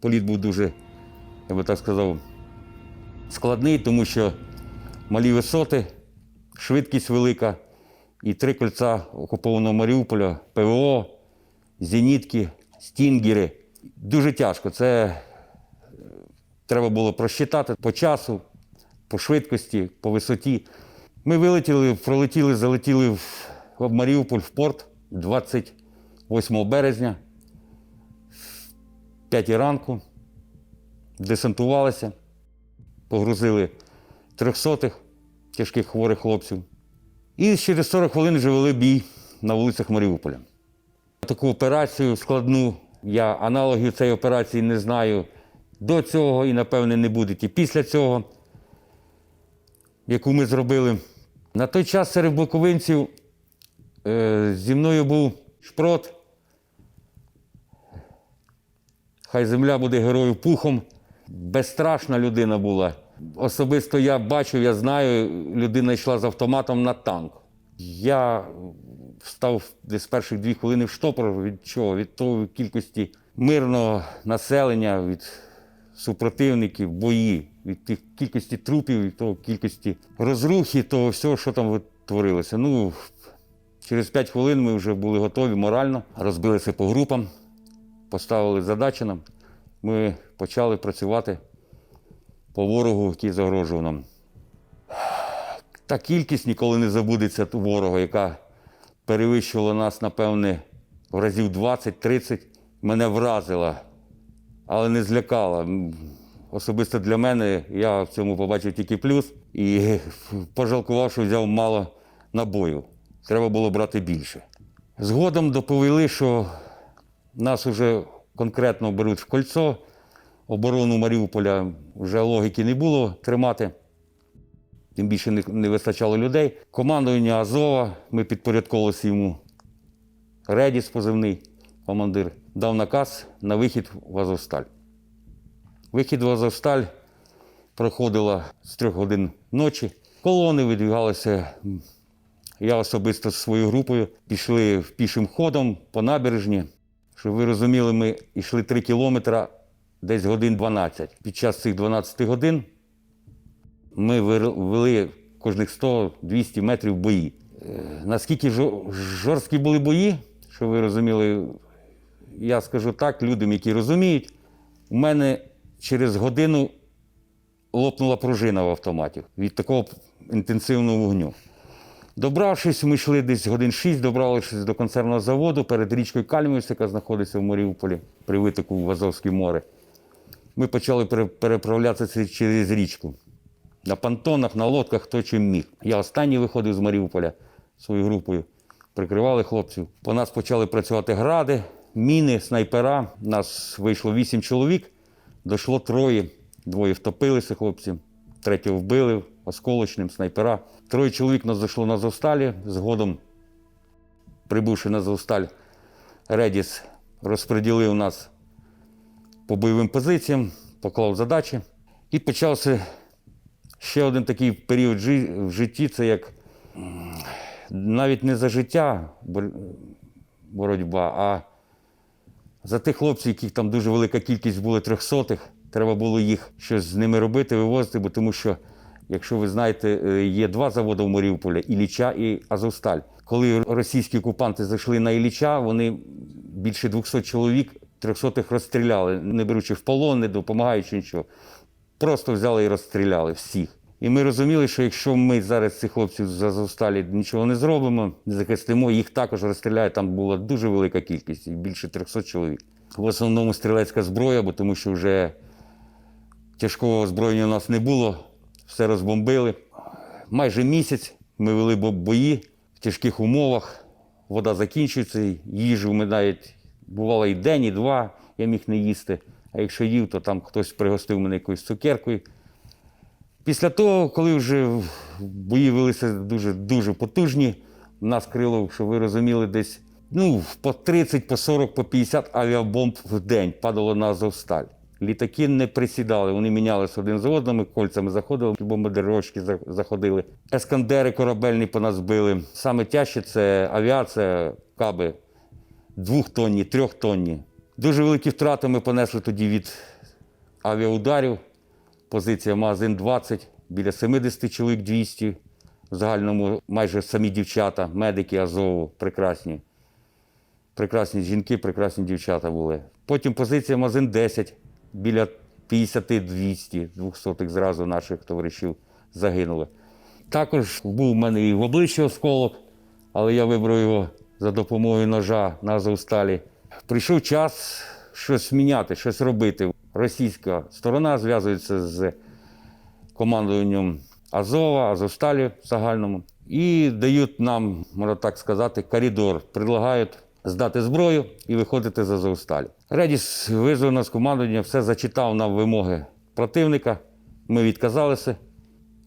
Політ був дуже, я би так сказав, складний, тому що малі висоти, швидкість велика і три кольця окупованого Маріуполя, ПВО, зенітки, стінгери. Дуже тяжко. Це е, треба було просчитати по часу, по швидкості, по висоті. Ми вилетіли, пролетіли, залетіли в, Маріуполь в порт 28 березня, 5 ранку, десантувалися, погрузили трьохсотих тяжких хворих хлопців. І через 40 хвилин вже вели бій на вулицях Маріуполя. Таку операцію складну, я аналогів цієї операції не знаю до цього і, напевне, не буде і після цього, яку ми зробили. На той час серед буковинців е, зі мною був шпрот. Хай земля буде герою пухом. Безстрашна людина була. Особисто я бачив, я знаю, людина йшла з автоматом на танк. Я встав десь перших дві хвилини в штопор від чого? Від того кількості мирного населення, від супротивників, бої, від тих кількості трупів, від того кількості розрухи, того всього, що там творилося. Ну, через п'ять хвилин ми вже були готові морально, розбилися по групам, поставили задачі нам. Ми почали працювати по ворогу, який загрожував нам. Та кількість ніколи не забудеться ворога, яка перевищувала нас, напевне, в разів 20-30, мене вразила, але не злякала. Особисто для мене я в цьому побачив тільки плюс і пожалкував, що взяв мало набою. Треба було брати більше. Згодом доповіли, що нас вже конкретно беруть в кольцо. Оборону Маріуполя вже логіки не було тримати. Тим більше не, вистачало людей. Командування Азова, ми підпорядковувалися йому. Редіс позивний командир, дав наказ на вихід в Азовсталь. Вихід в Азовсталь проходила з трьох годин ночі. Колони видвігалися. Я особисто з своєю групою пішли пішим ходом по набережні. Щоб ви розуміли, ми йшли 3 кілометри десь годин 12. Під час цих 12 годин ми вели кожних 100-200 метрів бої. Е, Наскільки жорсткі були бої, щоб ви розуміли, я скажу так, людям, які розуміють, у мене через годину лопнула пружина в автоматі від такого інтенсивного вогню. Добравшись, ми йшли десь годин 6, добравшись до концерного заводу перед річкою Кальмівськ, яка знаходиться в Маріуполі, при витоку в Азовське море. Ми почали переправлятися через річку. На понтонах, на лодках, хто чим міг. Я останній виходив з Маріуполя своєю групою, прикривали хлопців. По нас почали працювати гради, міни, снайпера. Нас вийшло вісім чоловік, дійшло троє. Двоє втопилися хлопці, третього вбили осколочним снайпера. Троє чоловік нас зайшло на Зовсталі. Згодом, прибувши на Зовсталь, Редіс розподілив нас по бойовим позиціям, поклав задачі. І почався ще один такий період в житті це як навіть не за життя бор- боротьба, а за тих хлопців, яких там дуже велика кількість були трьохсотих. Треба було їх щось з ними робити, вивозити, бо тому що, якщо ви знаєте, е, є два заводи в Маріуполі Ілліча і Азовсталь. Коли російські окупанти зайшли на Ілліча, вони більше 200 чоловік трьохсотих розстріляли, не беручи в полон, не допомагаючи нічого. Просто взяли і розстріляли всіх. І ми розуміли, що якщо ми зараз цих хлопців з Азовсталі нічого не зробимо, не захистимо, їх також розстріляють. Там була дуже велика кількість, більше 300 чоловік. В основному стрілецька зброя, бо тому що вже тяжкого озброєння у нас не було, все розбомбили. Майже місяць ми вели бої в тяжких умовах. Вода закінчується, їжу ми навіть бувало і день, і два, я міг не їсти. А якщо їв, то там хтось пригостив мене якоюсь цукеркою. Після того, коли вже бої велися дуже, дуже потужні, нас крило, щоб ви розуміли, десь ну, по 30, по 40, по 50 авіабомб в день падало на Азовсталь. Літаки не присідали, вони мінялися один за одним, кольцями заходили, бомбардировочки за- заходили. Ескандери корабельні по нас били. Саме тяжче це авіація, каби двохтонні, трьохтонні. Дуже великі втрати ми понесли тоді від авіаударів. Позиція магазин 20, біля 70 чоловік 200. В загальному майже самі дівчата, медики Азову, прекрасні. Прекрасні жінки, прекрасні дівчата були. Потім позиція магазин 10, біля 50-200, 200 зразу наших товаришів загинули. Також був у мене і в обличчі осколок, але я вибрав його за допомогою ножа на Азовсталі. Прийшов час щось міняти, щось робити. Російська сторона зв'язується з командуванням Азова, Азовсталі в загальному. І дають нам, можна так сказати, коридор. Предлагають здати зброю і виходити з Азовсталі. Редіс визвав нас командування, все зачитав нам вимоги противника. Ми відказалися.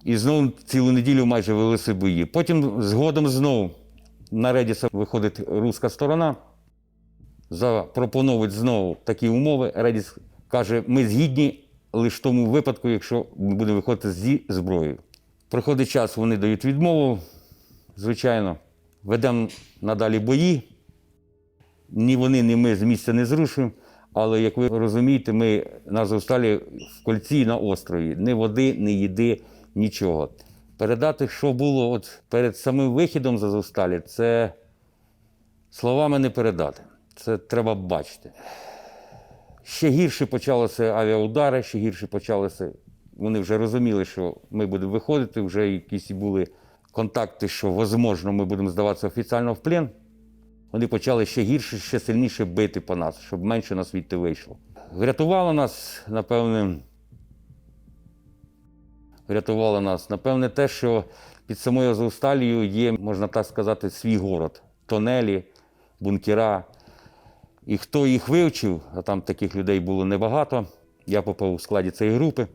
І знову цілу неділю майже велися бої. Потім згодом знову на Редіса виходить руська сторона, запропонують знову такі умови. Редіс каже, ми згідні лише в тому випадку, якщо ми будемо виходити зі зброєю. Проходить час, вони дають відмову, звичайно, ведемо надалі бої. Ні вони, ні ми з місця не зрушуємо. Але як ви розумієте, ми на Азовсталі в кольці на острові. Ні води, ні їди, нічого. Передати, що було от перед самим вихідом з Азовсталі, це словами не передати. Це треба бачити. Ще гірше почалися авіаудари, ще гірше почалося. Вони вже розуміли, що ми будемо виходити, вже якісь були контакти, що, можливо, ми будемо здаватися офіційно в плен. Вони почали ще гірше, ще сильніше бити по нас, щоб менше нас відти вийшло. Врятувало нас, напевне, врятувало нас, напевне, те, що під самою Азовсталією є, можна так сказати, свій город, тонелі, бункера. І хто їх вивчив, а там таких людей було небагато. Я попав у складі цієї групи.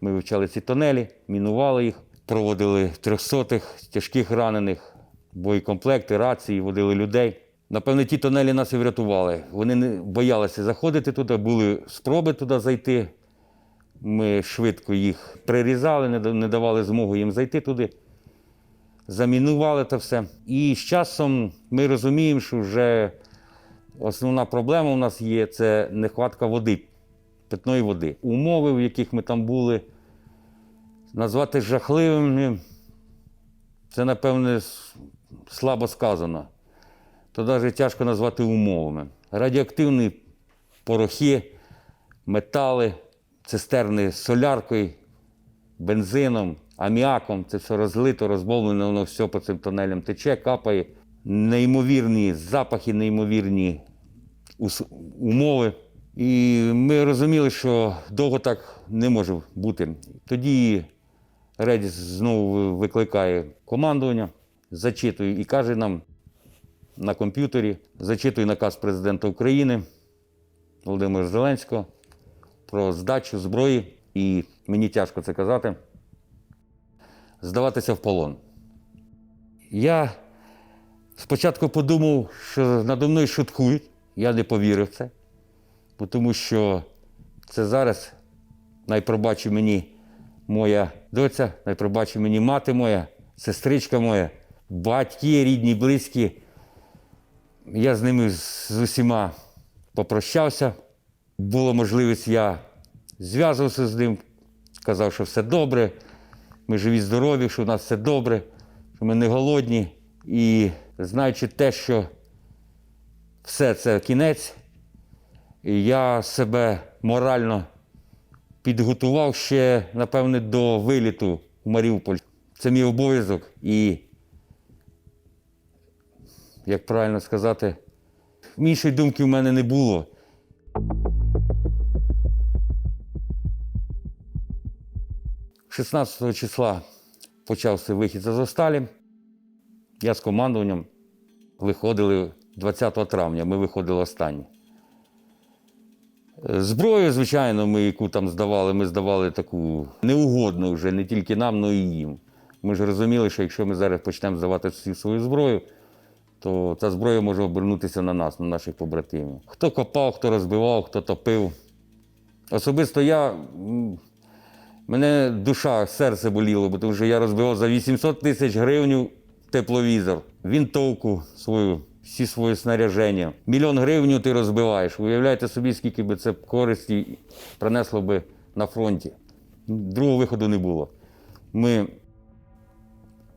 Ми вивчали ці тонелі, мінували їх, проводили трьохсотих, тяжких ранених, боєкомплекти, рації, водили людей. Напевне, ті тонелі нас і врятували. Вони не боялися заходити туди, були спроби туди зайти. Ми швидко їх прирізали, не давали змогу їм зайти туди. Замінували це все. І з часом ми розуміємо, що вже основна проблема у нас є це нехватка води, питної води. Умови, в яких ми там були, назвати жахливими, це, напевне, слабо сказано. То навіть тяжко назвати умовами. Радіоактивні порохи, метали, цистерни з соляркою, бензином, аміаком. Це все розлито, розбомблено, воно все по цим тунелям тече, капає. Неймовірні запахи, неймовірні умови. І ми розуміли, що довго так не може бути. Тоді Редіс знову викликає командування, зачитує і каже нам на комп'ютері, зачитує наказ президента України Володимира Зеленського про здачу зброї, і мені тяжко це казати, здаватися в полон. Я спочатку подумав, що надо мною шуткують. Я не повірив в це, тому що це зараз найпробачить мені моя доця, найпробачить мені мати моя, сестричка моя, батьки, рідні, близькі. Я з ними з усіма попрощався. Була можливість, я зв'язувався з ним, казав, що все добре, ми живі, здорові, що у нас все добре, що ми не голодні. І знаючи те, що все це кінець, я себе морально підготував ще, напевне, до виліту в Маріуполь. Це мій обов'язок і, як правильно сказати, іншої думки в мене не було. – 16 числа почався вихід з Азовсталі. Я з командуванням виходили 20 травня, ми виходили останні. Зброю, звичайно, ми яку там здавали, ми здавали таку неугодну вже не тільки нам, але і їм. Ми ж розуміли, що якщо ми зараз почнемо здавати всю свою зброю, то ця зброя може обернутися на нас, на наших побратимів. Хто копав, хто розбивав, хто топив. Особисто я. Мене душа, серце боліло, бо тому що я розбивав за 800 тисяч гривень тепловізор, вінтовку свою всі свої снаряження. Мільйон гривень ти розбиваєш. Уявляєте собі, скільки би це користі принесло би на фронті. Другого виходу не було. Ми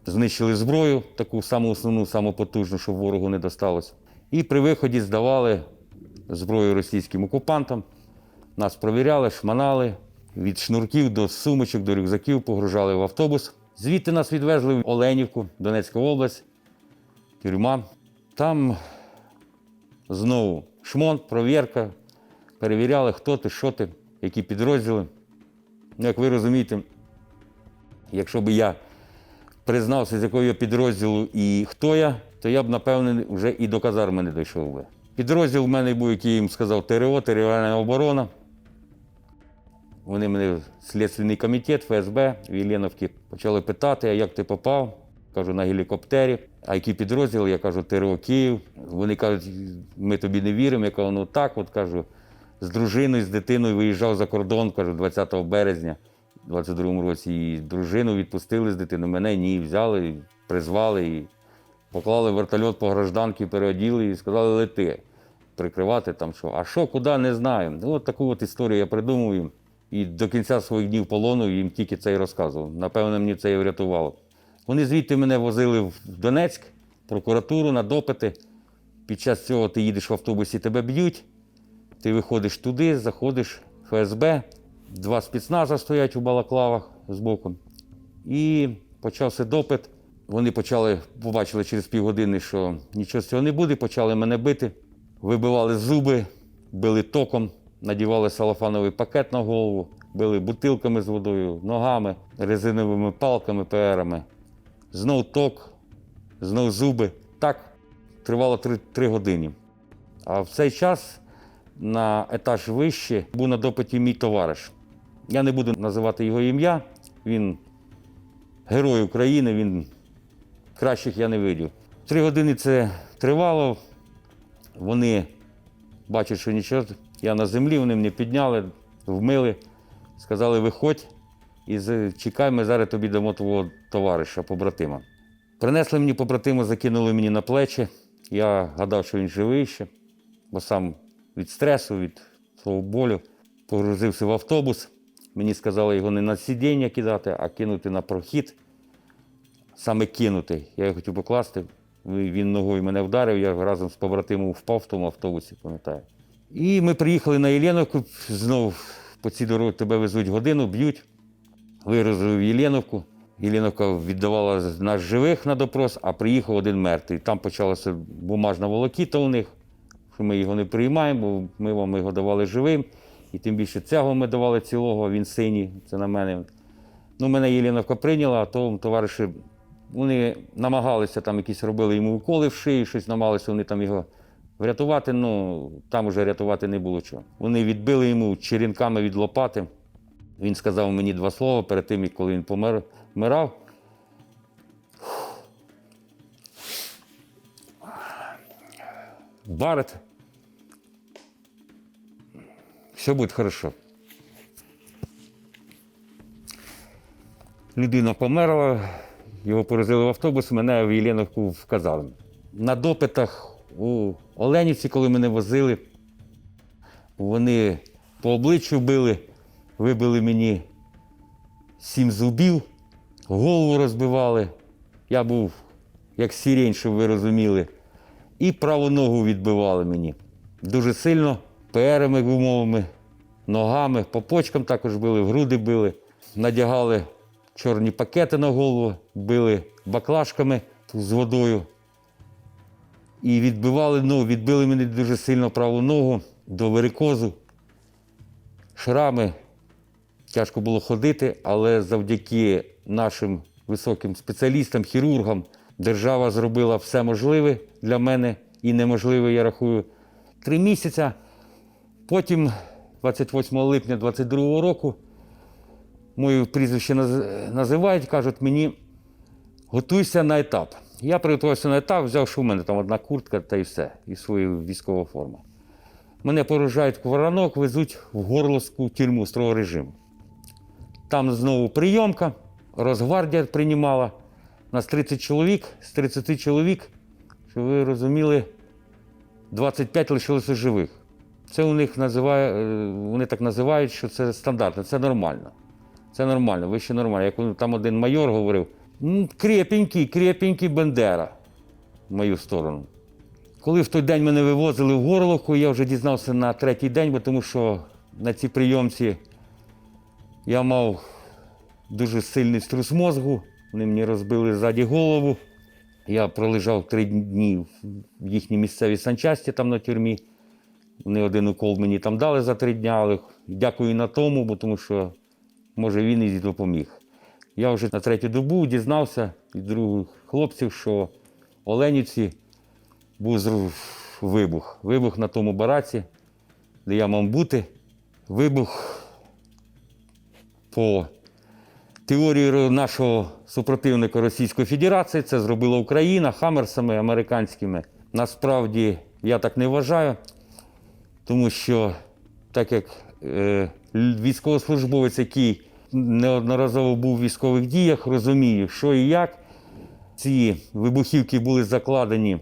знищили зброю, таку саму основну, саму потужну, щоб ворогу не досталося. І при виході здавали зброю російським окупантам. Нас провіряли, шманали від шнурків до сумочок, до рюкзаків, погружали в автобус. Звідти нас відвезли в Оленівку, Донецька область, тюрма. Там знову шмон, провірка, перевіряли, хто ти, що ти, які підрозділи. Ну, як ви розумієте, якщо б я признався, з якого я підрозділу і хто я, то я б, напевне, вже і до казарми не дійшов би. Підрозділ в мене був, який їм сказав ТРО, територіальна оборона. Вони мене в Слідственний комітет ФСБ в Єленовці почали питати, а як ти попав? Кажу, на гелікоптері. А який підрозділ? Я кажу, ТРО Київ. Вони кажуть, ми тобі не віримо. Я кажу, ну так, от кажу, з дружиною, з дитиною виїжджав за кордон, кажу, 20 березня 22-му році. І дружину відпустили з дитиною. Мене ні, взяли, призвали і поклали вертольот по гражданки, переоділи і сказали, лети. Прикривати там що. А що, куди, не знаю. Ну, от таку от історію я придумав їм. І до кінця своїх днів полону їм тільки це і розказував. Напевно, мені це і врятувало. Вони звідти мене возили в Донецьк, прокуратуру на допити. Під час цього ти їдеш в автобусі, тебе б'ють, ти виходиш туди, заходиш в ФСБ, два спецназа стоять у балаклавах збоку. І почався допит. Вони почали, побачили через півгодини, що нічого з цього не буде, почали мене бити, вибивали зуби, били током, надівали салофановий пакет на голову, били бутилками з водою, ногами, резиновими палками, ПРами. Знов ток, знов зуби. Так тривало три, три години. А в цей час на етаж вище був на допиті мій товариш. Я не буду називати його ім'я. Він герой України, він кращих я не видів. Три години це тривало. Вони бачать, що нічого, я на землі, вони мене підняли, вмили, сказали, виходь і чекай, ми зараз тобі дамо твого товариша, побратима. Принесли мені побратима, закинули мені на плечі. Я гадав, що він живий ще, бо сам від стресу, від свого болю погрузився в автобус. Мені сказали його не на сидіння кидати, а кинути на прохід. Саме кинути. Я його хотів покласти. Він ногою мене вдарив, я разом з побратимом впав в тому автобусі, пам'ятаю. І ми приїхали на Єленовку, знову по цій дорозі тебе везуть годину, б'ють. Виразили в Єленовку. Єленовка віддавала нас живих на допрос, а приїхав один мертвий. Там почалася бумажна волокіта у них, що ми його не приймаємо, бо ми вам його давали живим. І тим більше цього ми давали цілого, він синій, це на мене. Ну, мене Єленовка прийняла, а то товариші, вони намагалися там якісь робили йому уколи в шиї, щось намагалися вони там його врятувати. Ну там уже рятувати не було чого. Вони відбили йому черенками від лопати. Він сказав мені два слова перед тим, коли він помер, вмирав. Барет. Все буде хорошо. Людина померла, його повезли в автобус, мене в Єленовку вказали. На допитах у Оленівці, коли мене возили, вони по обличчю били, вибили мені сім зубів, голову розбивали. Я був як сірень, щоб ви розуміли. І праву ногу відбивали мені. Дуже сильно, ПРами, гумовими, ногами, по почкам також били, в груди били, надягали чорні пакети на голову, били баклажками з водою. І відбивали ногу, відбили мені дуже сильно праву ногу до варикозу, шрами. Тяжко було ходити, але завдяки нашим високим спеціалістам, хірургам, держава зробила все можливе для мене і неможливе, я рахую, три місяці. Потім, 28 липня 22 року, моє прізвище наз- називають, кажуть мені, готуйся на етап. Я приготувався на етап, взяв, що в мене там одна куртка та й все, і свою військову форму. Мене поражають в воронок, везуть в горловську тюрму строго режиму. Там знову прийомка, Росгвардія приймала. Нас 30 чоловік, з 30 чоловік, щоб ви розуміли, 25 лишилося живих. Це у них називає, е, вони так називають, що це стандартно, це нормально. Це нормально, вище нормально. Як там один майор говорив, «М, крепенький, крепенький Бендера в мою сторону. Коли в той день мене вивозили в Горловку, я вже дізнався на третій день, бо тому що на цій прийомці я мав дуже сильний струс мозку. Вони мені розбили ззаді голову. Я пролежав три дні в їхній місцевій санчасті там на тюрмі. Вони один укол мені там дали за три дні, але дякую на тому, бо тому що, може, він і допоміг. Я вже на третю добу дізнався від других хлопців, що в Оленівці був вибух. Вибух на тому бараці, де я мав бути. Вибух по теорії нашого супротивника Російської Федерації. Це зробила Україна хамерсами американськими. Насправді я так не вважаю, тому що так як е, військовослужбовець, який неодноразово був в військових діях, розумію, що і як. Ці вибухівки були закладені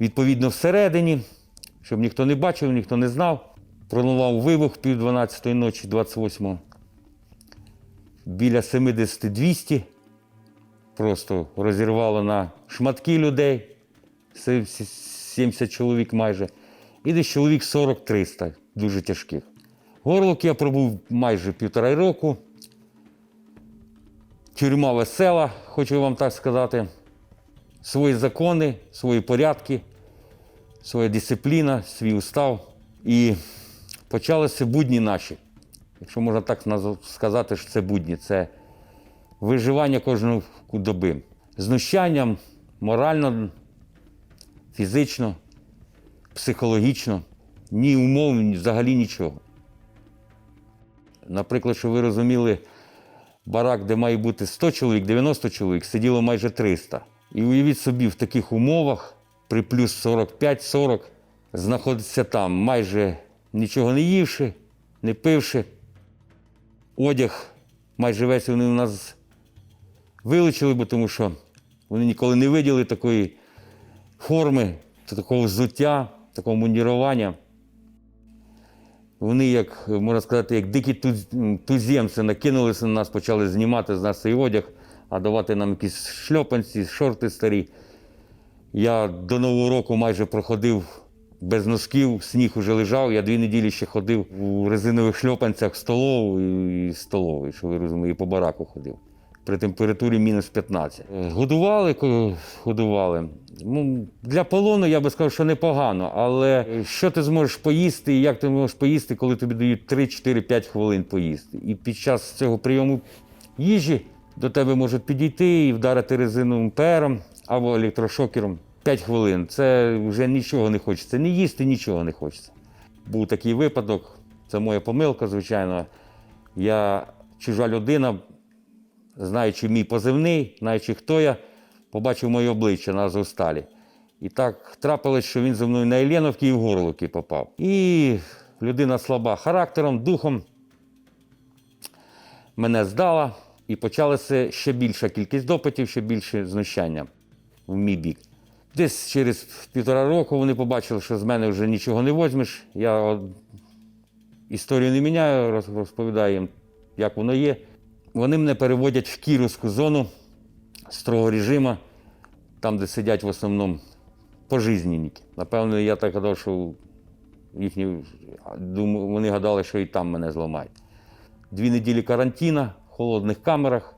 відповідно всередині, щоб ніхто не бачив, ніхто не знав. Пролунав вибух пів 12 ночі, 28 біля 70-200. Просто розірвало на шматки людей, 70 чоловік майже. І десь чоловік 40-300, дуже тяжких. Горлок я пробув майже півтора року. Тюрма весела, хочу вам так сказати. Свої закони, свої порядки, своя дисципліна, свій устав. І почалися будні наші. Якщо можна так сказати, що це будні, це виживання кожної доби. Знущанням морально, фізично, психологічно, ні умов, ні взагалі нічого. Наприклад, щоб ви розуміли, барак, де має бути 100 чоловік, 90 чоловік, сиділо майже 300. І уявіть собі, в таких умовах, при плюс 45-40, знаходиться там, майже нічого не ївши, не пивши. Одяг майже весь вони у нас вилучили, бо тому що вони ніколи не виділи такої форми, такого взуття, такого мундірування. Вони, як можна сказати, як дикі туз- туземці, накинулися на нас, почали знімати з нас цей одяг, а давати нам якісь шльопанці, шорти старі. Я до Нового року майже проходив без носків, сніг уже лежав. Я дві неділі ще ходив у резинових шльопанцях в столову і столовий, що ви розумієте, по бараку ходив. При температурі мінус 15. Е, Годували, годували. Ну, для полону я би сказав, що непогано, але що ти зможеш поїсти і як ти можеш поїсти, коли тобі дають 3-4-5 хвилин поїсти. І під час цього прийому їжі до тебе можуть підійти і вдарити резиновим пером або електрошокером 5 хвилин. Це вже нічого не хочеться. Не їсти нічого не хочеться. Був такий випадок, це моя помилка, звичайно. Я чужа людина, знаючи мій позивний, знаючи, хто я, побачив моє обличчя на Азовсталі. І так трапилось, що він зі мною на Єленовки і в Горловки попав. І людина слаба характером, духом мене здала, і почалася ще більша кількість допитів, ще більше знущання в мій бік. Десь через півтора року вони побачили, що з мене вже нічого не возьмеш. Я історію не міняю, розповідаю їм, як воно є. Вони мене переводять в Кіровську зону строго режиму, там, де сидять в основному пожизненники. Напевно, я так гадав, що їхні, вони гадали, що і там мене зламають. Дві неділі карантина в холодних камерах.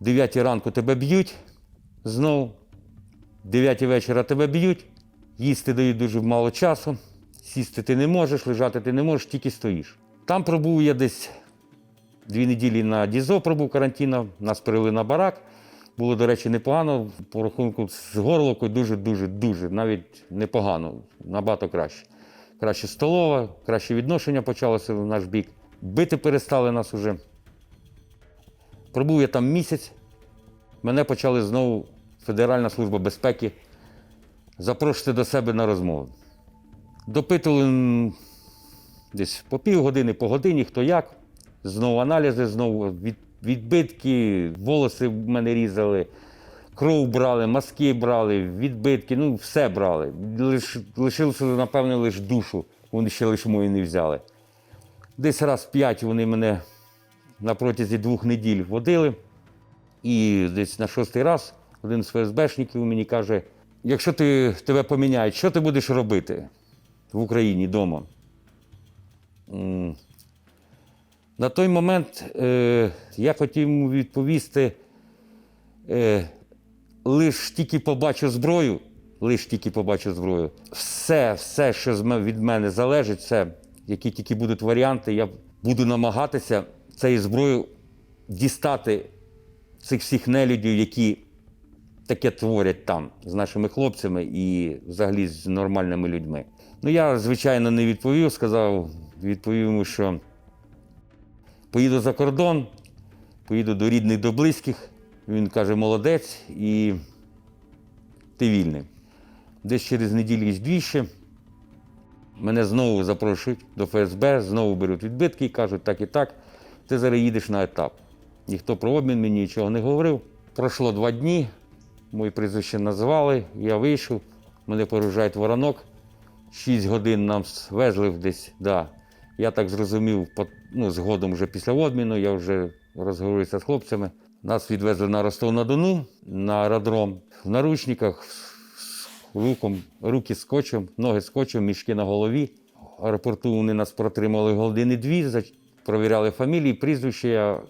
Дев'ятій ранку тебе б'ють знову. Дев'ятій вечора тебе б'ють, їсти дають дуже мало часу, сісти ти не можеш, лежати ти не можеш, тільки стоїш. Там пробув я десь дві неділі на Дізо пробув карантина, нас перевели на барак. Було, до речі, непогано. По рахунку з горлокою дуже-дуже, дуже, навіть непогано, набагато краще. Краще столова, краще відношення почалося в наш бік. Бити перестали нас уже. Пробув я там місяць. Мене почали знову Федеральна служба безпеки запрошувати до себе на розмову. Допитували десь по півгодини, по годині, хто як. Знову аналізи, знову відбитки, волоси в мене різали, кров брали, мазки брали, відбитки, ну все брали. Лиш, лишилося, напевне, лише душу. Вони ще лише мою не взяли. Десь раз п'ять вони мене на протязі двох неділь водили. І десь на шостий раз один з ФСБшників мені каже: якщо ти, тебе поміняють, що ти будеш робити в Україні вдома? На той момент е, я хотів йому відповісти, е, лиш тільки побачу зброю, лиш тільки побачу зброю. Все, все, що від мене залежить, все, які тільки будуть варіанти, я буду намагатися цією зброєю дістати цих всіх нелюдів, які таке творять там з нашими хлопцями і взагалі з нормальними людьми. Ну, я, звичайно, не відповів, сказав, відповів йому, що поїду за кордон, поїду до рідних, до близьких. Він каже, молодець, і ти вільний. Десь через неділю дві ще мене знову запрошують до ФСБ, знову беруть відбитки і кажуть, так і так, ти зараз їдеш на етап. Ніхто про обмін мені нічого не говорив. Пройшло два дні, моє прізвище назвали, я вийшов, мене поружають воронок. Шість годин нам везли десь, да. Я так зрозумів, ну, згодом вже після обміну, я вже розговорився з хлопцями. Нас відвезли на Ростов-на-Дону, на аеродром, в наручниках, з руком, руки скотчем, ноги скотчем, мішки на голові. Аеропорту вони нас протримали години дві, провіряли фамілії, прізвище. Я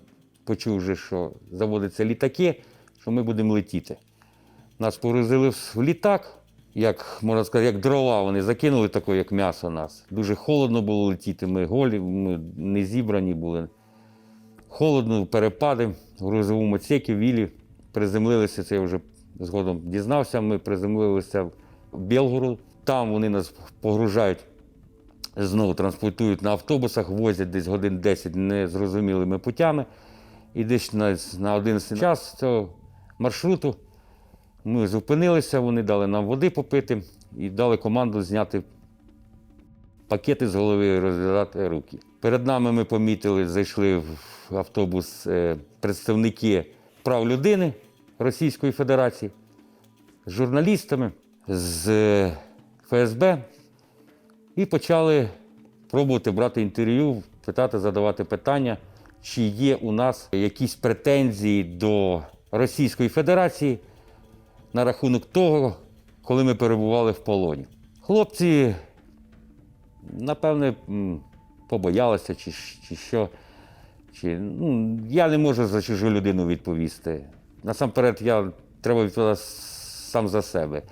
почув вже, що заводяться літаки, що ми будемо летіти. Нас погрузили в в літак, як можна сказати, як дрова. Вони закинули таке, як м'ясо нас. Дуже холодно було летіти. Ми голі, ми не зібрані були. Холодно, перепади в грузовому отсекі, вілі. Приземлилися, це я вже згодом дізнався. Ми приземлилися в Білгород. Там вони нас погружають, знову транспортують на автобусах, возять десь годин 10 незрозумілими путями. І десь на, на 11 час цього маршруту ми зупинилися, вони дали нам води попити і дали команду зняти пакети з голови і розв'язати руки. Перед нами ми помітили, зайшли в автобус е, представники прав людини Російської Федерації з журналістами з е, ФСБ і почали пробувати брати інтерв'ю, питати, задавати питання, чи є у нас якісь претензії до Російської Федерації на рахунок того, коли ми перебували в полоні. Хлопці, напевне, побоялися чи, чи що. Чи, ну, я не можу за чужу людину відповісти. Насамперед, я треба відповідати сам за себе.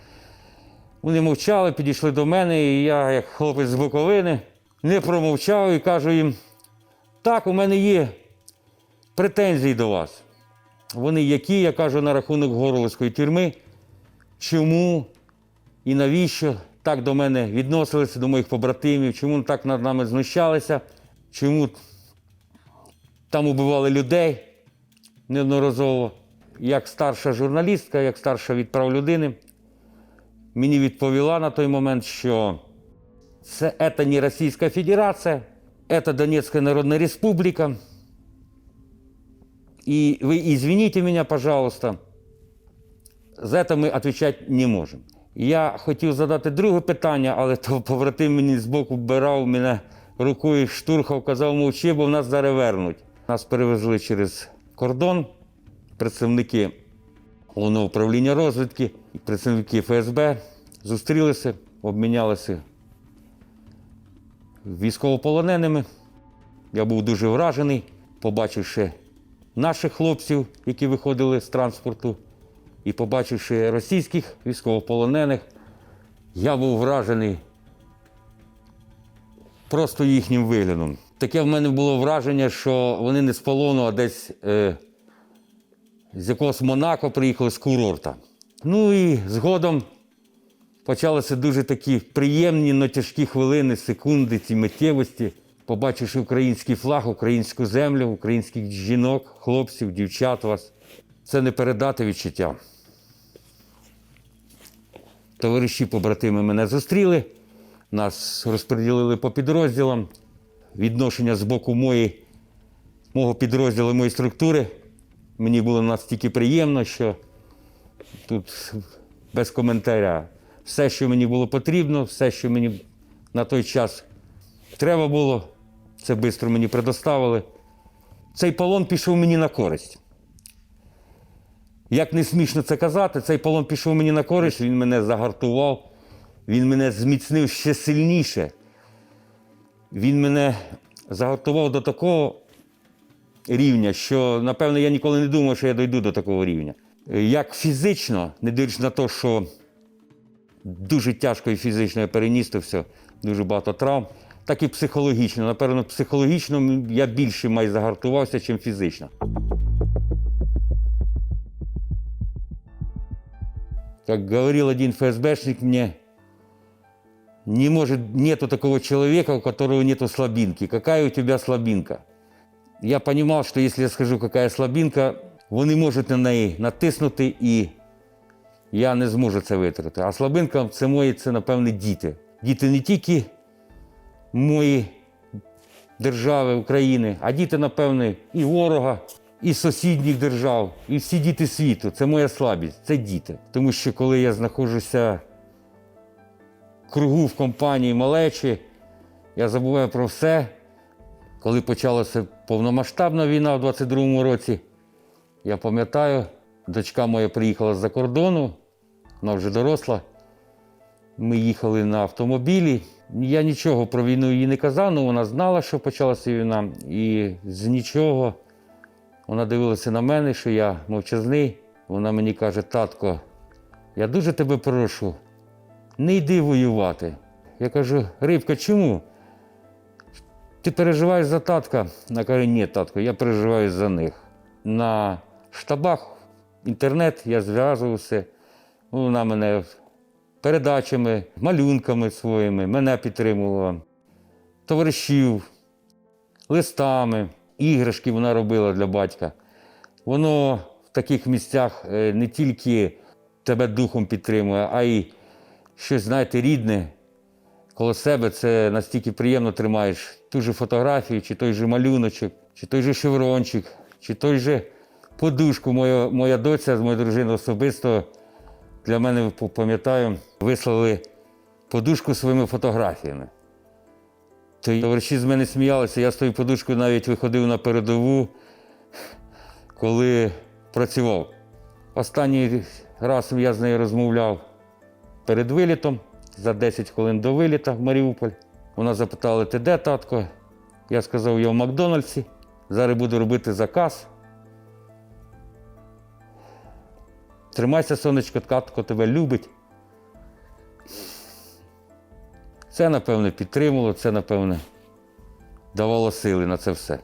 Вони мовчали, підійшли до мене, і я, як хлопець з Буковини, не промовчав і кажу їм: так, у мене є претензії до вас. Вони які, я кажу, на рахунок горловської тюрми. Чому і навіщо так до мене відносилися, до моїх побратимів, чому так над нами знущалися, чому там убивали людей неодноразово. Як старша журналістка, як старша від прав людини, мені відповіла на той момент, що це, це не Російська Федерація, це Донецька Народна Республіка. И вы извините меня, пожалуйста, за це ми відповідати не можемо. Я хотів задати друге питання, але то побратим мені з боку вбирав мене рукою, штурхав, казав, мовчи, бо в нас зараз вернуть. Нас перевезли через кордон, представники головного управління розвідки, і представники ФСБ зустрілися, обмінялися військовополоненими. Я був дуже вражений, побачивши наших хлопців, які виходили з транспорту, і побачивши російських військовополонених, я був вражений просто їхнім виглядом. Таке в мене було враження, що вони не з полону, а десь е, з якогось Монако приїхали з курорта. Ну і згодом почалися дуже такі приємні, но тяжкі хвилини, секунди, ці миттєвості. Побачивши український флаг, українську землю, українських жінок, хлопців, дівчат вас. Це не передати відчуття. Товариші побратими мене зустріли, нас розподілили по підрозділам. Відношення з боку мої, мого підрозділу, моєї структури. Мені було настільки приємно, що тут без коментаря. Все, що мені було потрібно, все, що мені на той час треба було, це швидко мені предоставили. Цей полон пішов мені на користь. Як не смішно це казати, цей полон пішов мені на користь, він мене загартував, він мене зміцнив ще сильніше. Він мене загартував до такого рівня, що, напевно, я ніколи не думав, що я дойду до такого рівня. Як фізично, не дивлячись на те, що дуже тяжко і фізично я переніс то все, дуже багато травм, так і психологічно. Напевно, психологічно я більше май загартувався, ніж фізично. Как говорил один ФСБшник мне, не может, нету такого человека, у которого нету слабинки. Какая у тебя слабинка? Я понимал, что если я скажу, какая слабинка, вони можуть на неї натиснути і я не зможу це витримати. А слабинка це мої, це, напевне, діти. Діти не тільки мої держави, України, а діти, напевне, і ворога, і сусідніх держав, і всі діти світу. Це моя слабість, це діти. Тому що коли я знаходжуся в кругу в компанії малечі, я забуваю про все. Коли почалася повномасштабна війна в 22-му році, я пам'ятаю, дочка моя приїхала з-за кордону, вона вже доросла. Ми їхали на автомобілі. Я нічого про війну їй не казав, але вона знала, що почалася війна. І з нічого вона дивилася на мене, що я мовчазний. Вона мені каже, татко, я дуже тебе прошу, не йди воювати. Я кажу, Рибка, чому? Ти переживаєш за татка? Вона каже, ні, татко, я переживаю за них. На штабах, інтернет, я зв'язувався. Вона мене передачами, малюнками своїми, мене підтримувала, товаришів, листами, іграшки вона робила для батька. Воно в таких місцях е, не тільки тебе духом підтримує, а й щось, знаєте, рідне коло себе це настільки приємно тримаєш ту же фотографію, чи той же малюночок, чи той же шеврончик, чи той же подушку. Моя, моя доця з моєю дружиною особисто для мене пам'ятаю, вислали подушку своїми фотографіями. То товариші з мене сміялися, я з тою подушкою навіть виходив на передову, коли працював. Останній раз я з нею розмовляв перед вилітом, за 10 хвилин до виліта в Маріуполь. Вона запитала, ти де, татко? Я сказав, я в Макдональдсі. Зараз буду робити заказ. Тримайся, сонечко, татко тебе любить. Це, напевне, підтримувало, це, напевне, давало сили на це все.